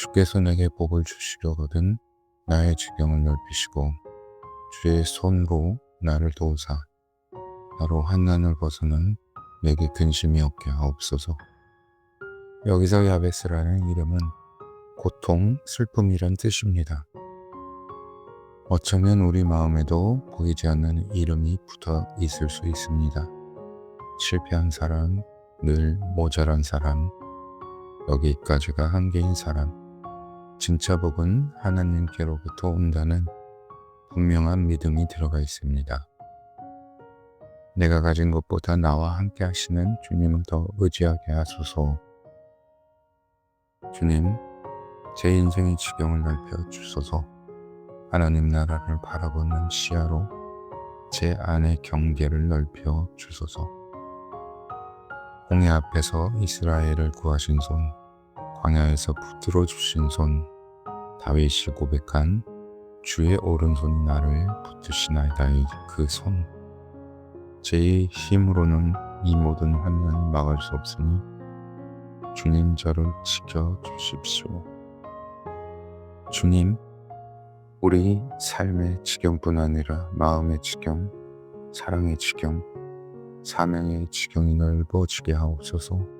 주께서 내게 복을 주시려거든 나의 지경을 넓히시고 주의 손으로 나를 도우사 바로 한난을 벗어는 내게 근심이 없게 하옵소서. 여기서 야베스라는 이름은 고통, 슬픔이란 뜻입니다. 어쩌면 우리 마음에도 보이지 않는 이름이 붙어 있을 수 있습니다. 실패한 사람, 늘 모자란 사람, 여기까지가 한계인 사람. 진짜 복은 하나님께로부터 온다는 분명한 믿음이 들어가 있습니다. 내가 가진 것보다 나와 함께 하시는 주님을 더 의지하게 하소서. 주님, 제 인생의 지경을 넓혀 주소서. 하나님 나라를 바라보는 시야로 제 안의 경계를 넓혀 주소서. 홍해 앞에서 이스라엘을 구하신 손, 광야에서 붙들어 주신 손, 다윗이 고백한 주의 오른손이 나를 붙드시나이다의 그 손. 제 힘으로는 이 모든 환난을 막을 수 없으니 주님 저를 지켜 주십시오. 주님, 우리 삶의 지경뿐 아니라 마음의 지경, 사랑의 지경, 사명의 지경이 넓어지게 하옵소서